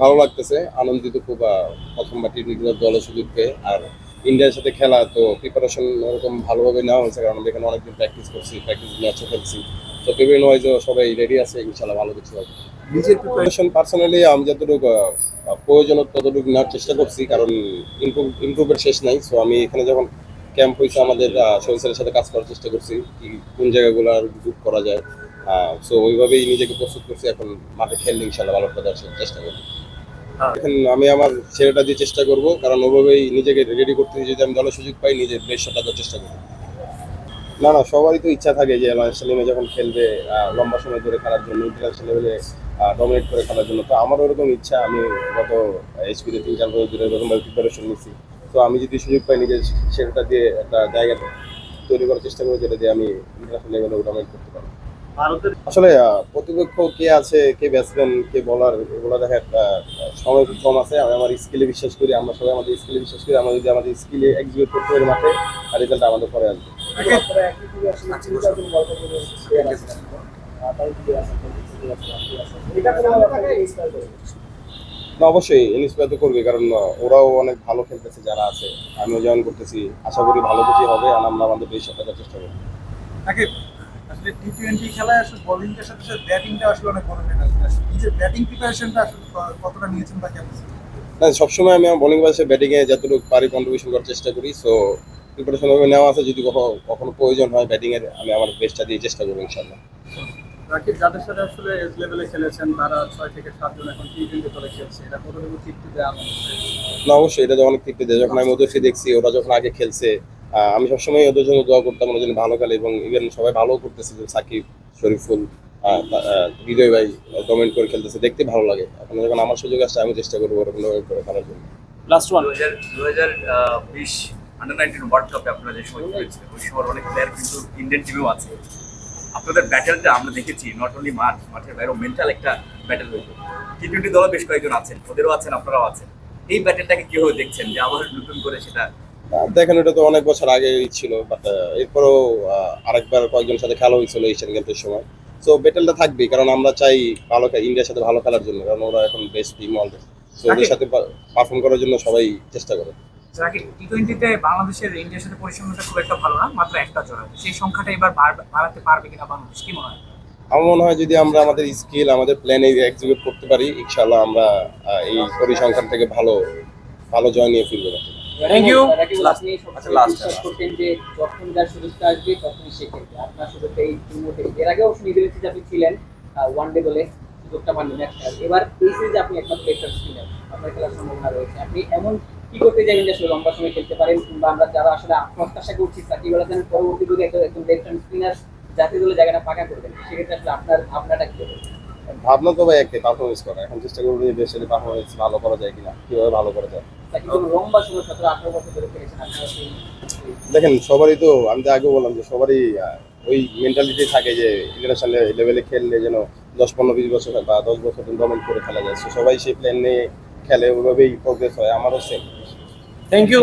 ভালো লাগতেছে। আনন্দিত খুব প্রথমবার টি টোয়েন্টি দলের সুযোগ পেয়ে। আর ইন্ডিয়ার সাথে খেলা, তো প্রিপারেশন ওরকম ভালোভাবে নেওয়া হয়েছে, কারণ আমরা এখানে অনেকদিন প্র্যাকটিস করছি প্র্যাকটিস ম্যাচও খেলছি। তো প্রিপারেশন ওয়াইজও সবাই রেডি আছে ইনশাল্লাহ ভালো কিছু হবে। নিজের প্রিপারেশন পার্সোনালি আমি যতটুকু প্রয়োজন ততটুকু নেওয়ার চেষ্টা করছি, কারণ ইমপ্রুভ ইমপ্রুভের শেষ নাই। সো আমি এখানে যখন ক্যাম্প হয়েছে, আমাদের সহিসের সাথে কাজ করার চেষ্টা করছি, কি কোন জায়গাগুলো আর ইমপ্রুভ করা যায়। সো ওইভাবেই নিজেকে প্রস্তুত করছি এখন মাঠে খেললে ইনশাল্লাহ ভালো একটা চেষ্টা করব। হ্যাঁ। এখন আমি আমার ছেলেটা দিয়ে চেষ্টা করব কারণ ওভাবেই নিজেকে রেডি করতে যদি আমি দলের সুযোগ পাই নিজের বেশটা দেওয়ার চেষ্টা করব। না না সবারই তো ইচ্ছা থাকে যে ন্যাশনাল লেভেলে যখন খেলবে লম্বা সময় ধরে খেলার জন্য ইন্টারন্যাশনাল লেভেলে ডমিনেট করে খেলার জন্য তো আমারও ওরকম ইচ্ছা আমি গত এইচপিতে তিন চার বছর ধরে এরকমভাবে প্রিপারেশন নিচ্ছি। তো আমি যদি সুযোগ পাই নিজের সেটা দিয়ে একটা জায়গা তৈরি করার চেষ্টা করব যেটা দিয়ে আমি ইন্টারন্যাশনাল লেভেলে ডমিনেট করতে পারি ভারতের আসলে প্রতিপক্ষ কে আছে কে ব্যাটসম্যান কে বলার এগুলো দেখা একটা সময় খুব কম আছে। আমি আমার স্কিলে বিশ্বাস করি আমরা সবাই আমাদের স্কিলে বিশ্বাস করি। আমরা যদি আমাদের স্কিলে এক্সিকিউট করতে পারি মাঠে আর রেজাল্ট আমাদের পরে আসবে। না অবশ্যই ইন্সপায়ার তো করবে কারণ ওরাও অনেক ভালো খেলতেছে যারা আছে। আমিও জয়েন করতেছি। আশা করি ভালো কিছু হবে আর আমরা আমাদের বেশ চেষ্টা করব। আসলে টি টোয়েন্টি খেলায় আসলে বোলিংটার সাথে সাথে ব্যাটিংটা আসলে অনেক বড় আসলে নিজের ব্যাটিং প্রিপারেশনটা আসলে কতটা নিয়েছেন বা কেমন না সবসময় আমি আমার বোলিং বাসে ব্যাটিংয়ে যতটুকু পারি কন্ট্রিবিউশন করার চেষ্টা করি। সো প্রিপারেশন ভাবে নেওয়া আছে যদি কখনো কখনো প্রয়োজন হয় ব্যাটিংয়ের আমি আমার বেস্টটা দিয়ে চেষ্টা করব ইনশাল্লাহ রাকিব যাদের সাথে আসলে এজ লেভেলে খেলেছেন তারা ছয় থেকে সাতজন এখন টি টোয়েন্টি দলে খেলছে এটা কতটুকু তৃপ্তি দেয় না অবশ্যই এটা তো অনেক তৃপ্তি দেয়। যখন আমি ওদেরকে দেখছি ওরা যখন আগে খেলছে আমি সবসময় ওদের জন্য দোয়া করতাম ওরা যেন ভালো খেলে এবং ইভেন সবাই ভালো করতেছে যে সাকিব শরীফুল বিজয় ভাই ডমিনেট করে খেলতেছে দেখতে ভালো লাগে। এখন যখন আমার সুযোগ আসছে আমি চেষ্টা করব ওরকম করে খেলার জন্য। লাস্ট ওয়ান দু হাজার বিশ আন্ডার নাইনটিন ওয়ার্ল্ড কাপে আপনারা যে সময় খেলেছিলেন ওই সময় অনেক প্লেয়ার কিন্তু ইন্ডিয়ান টিমেও আছে। আপনাদের ব্যাটেলটা আমরা দেখেছি নট অনলি মাঠ মাঠের বাইরেও মেন্টাল একটা ব্যাটেল হইতো টি টোয়েন্টি দলে বেশ কয়েকজন আছেন ওদেরও আছেন আপনারাও আছেন। এই ব্যাটেলটাকে কীভাবে দেখছেন যে আবার নতুন করে সেটা দেখেন এটা তো অনেক বছর আগে ছিল বাট এরপরও আরেকবার কয়েকজনের সাথে খেলা হয়েছিল এশিয়ান গেমসের সময়। সো বেটেলটা থাকবেই কারণ আমরা চাই ভালো ইন্ডিয়ার সাথে ভালো খেলার জন্য কারণ ওরা এখন বেস্ট টিম অলরেডি সো ওদের সাথে পারফর্ম করার জন্য সবাই চেষ্টা করে। টি টোয়েন্টিতে বাংলাদেশের ইন্ডিয়ার সাথে পরিসংখ্যানটা খুব একটা ভালো না মাত্র একটা জোড়া। সেই সংখ্যাটা এবার বাড়াতে পারবে কিনা বাংলাদেশ কি মনে হয়? আমার মনে হয় যদি আমরা আমাদের স্কিল আমাদের প্ল্যানে এক্সিকিউট করতে পারি আমরা এই পরিসংখ্যান থেকে ভালো ভালো জয় নিয়ে ফিরবো। থ্যাংক ইউ আচ্ছা, করতেন যে যখন যার সুযোগটা আসবে তখনই সে খেলবে। আপনার সুযোগটা এই মুহূর্তে এর আগেও নিবেদিত যে আপনি ছিলেন ওয়ান ডে দলে সুযোগটা পাননি এবার এই সিরিজে আপনি একমাত্র স্পিনার আপনার খেলার সম্ভাবনা রয়েছে। আপনি এমন কি করতে যাবেন যে আসলে লম্বা সময় খেলতে পারেন কিংবা আমরা যারা আসলে প্রত্যাশা করছি সাকিব আল হাসানের পরবর্তী যুগে একটা একজন লেফট হ্যান্ড স্পিনার দলে জায়গাটা পাকা করবেন সেক্ষেত্রে আসলে আপনার ভাবনাটা কি হবে? ভাবনা তো ভাই একটাই পারফরমেন্স করা। এখন চেষ্টা করব যে দেশের পারফরমেন্স ভালো করা যায় কিনা কীভাবে ভালো করা যায়। দেখেন সবারই তো আমি তো আগে বললাম যে সবারই আহ, ওই মেন্টালিটি থাকে যে ইন্টারন্যাশনাল লেভেলে খেললে যেন দশ পনেরো বিশ বছর বা দশ বছর দমন করে খেলা যায়। সবাই সেই প্ল্যান নিয়ে খেলে ওইভাবেই প্রোগ্রেস হয়। আমারও সেম থ্যাংক ইউ